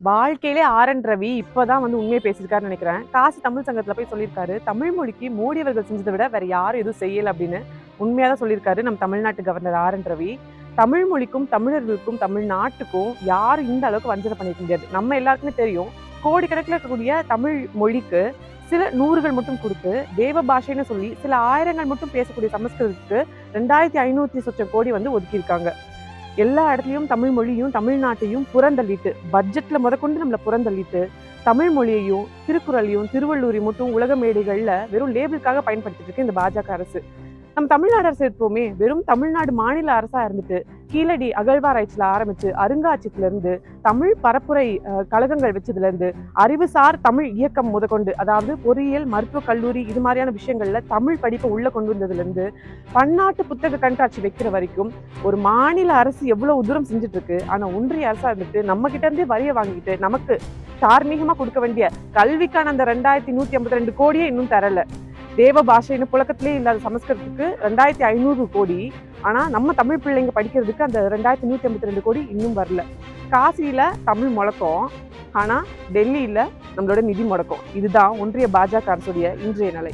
வாழ்க்கையிலே R N Ravi இப்போதான் வந்து உண்மையை பேசியிருக்காருன்னு நினைக்கிறேன். காசி தமிழ் சங்கத்தில் போய் சொல்லியிருக்காரு தமிழ் மொழிக்கு மோடி அவர்கள் செஞ்சதை விட வேற யாரும் எதுவும் செய்யலை அப்படின்னு உண்மையாக தான் சொல்லியிருக்காரு நம்ம தமிழ்நாட்டு governor R N Ravi. Tamil மொழிக்கும் தமிழர்களுக்கும் தமிழ்நாட்டுக்கும் யாரும் இந்த அளவுக்கு வஞ்சனை பண்ணிக்க முடியாது. நம்ம எல்லாருக்குமே தெரியும் கோடிக்கணக்கில் இருக்கக்கூடிய தமிழ் மொழிக்கு சில நூறுகள் மட்டும் கொடுத்து தேவ பாஷைன்னு சொல்லி சில ஆயிரங்கள் மட்டும் பேசக்கூடிய சமஸ்கிருதத்துக்கு ரெண்டாயிரத்தி ஐநூற்றி சொச்சம் கோடி வந்து ஒதுக்கியிருக்காங்க. எல்லா இடத்துலையும் தமிழ் மொழியும் தமிழ்நாட்டையும் புறந்தள்ளிட்டு பட்ஜெட்டில் முதற்கொண்டு நம்மளை புறந்தள்ளிட்டு தமிழ் மொழியையும் திருக்குறளையும் திருவள்ளூரையும் மட்டும் உலக மேடைகளில் வெறும் லேபிளுக்காக பயன்படுத்திட்டு இருக்கு இந்த பாஜக அரசு. நம்ம தமிழ்நாடு அரசு இருப்போமே வெறும் தமிழ்நாடு மாநில அரசாக இருந்துட்டு கீழடி அகழ்வாராய்ச்சியில ஆரம்பிச்சு அருங்காட்சியத்திலிருந்து தமிழ் பரப்புரை கழகங்கள் வச்சதுல இருந்து அறிவுசார் தமிழ் இயக்கம் முதற்கொண்டு அதாவது பொறியியல் மருத்துவக் கல்லூரி இது மாதிரியான விஷயங்கள்ல தமிழ் படிப்பை உள்ளே கொண்டு வந்ததுல இருந்து பன்னாட்டு புத்தக கண்காட்சி வைக்கிற வரைக்கும் ஒரு மாநில அரசு எவ்வளவு தூரம் செஞ்சுட்டு இருக்கு ஒன்றிய அரசா இருந்துட்டு நம்ம கிட்ட இருந்தே வாங்கிட்டு நமக்கு தார்மீகமா கொடுக்க வேண்டிய கல்விக்கான அந்த ரெண்டாயிரத்தி நூத்தி ஐம்பத்தி ரெண்டு கோடியே இன்னும் தரல. தேவ பாஷைன்னு புழக்கத்திலே இல்லாத சமஸ்கிருதத்துக்கு ரெண்டாயிரத்தி ஐநூறு கோடி ஆனால் நம்ம தமிழ் பிள்ளைங்க படிக்கிறதுக்கு அந்த ரெண்டாயிரத்தி நூற்றி ஐம்பத்தி ரெண்டு கோடி இன்னும் வரல. காசியில் தமிழ் முழக்கம் ஆனால் டெல்லியில் நம்மளோட நிதி முடக்கம் இதுதான் ஒன்றிய பாஜக அரசுடைய இன்றைய நிலை.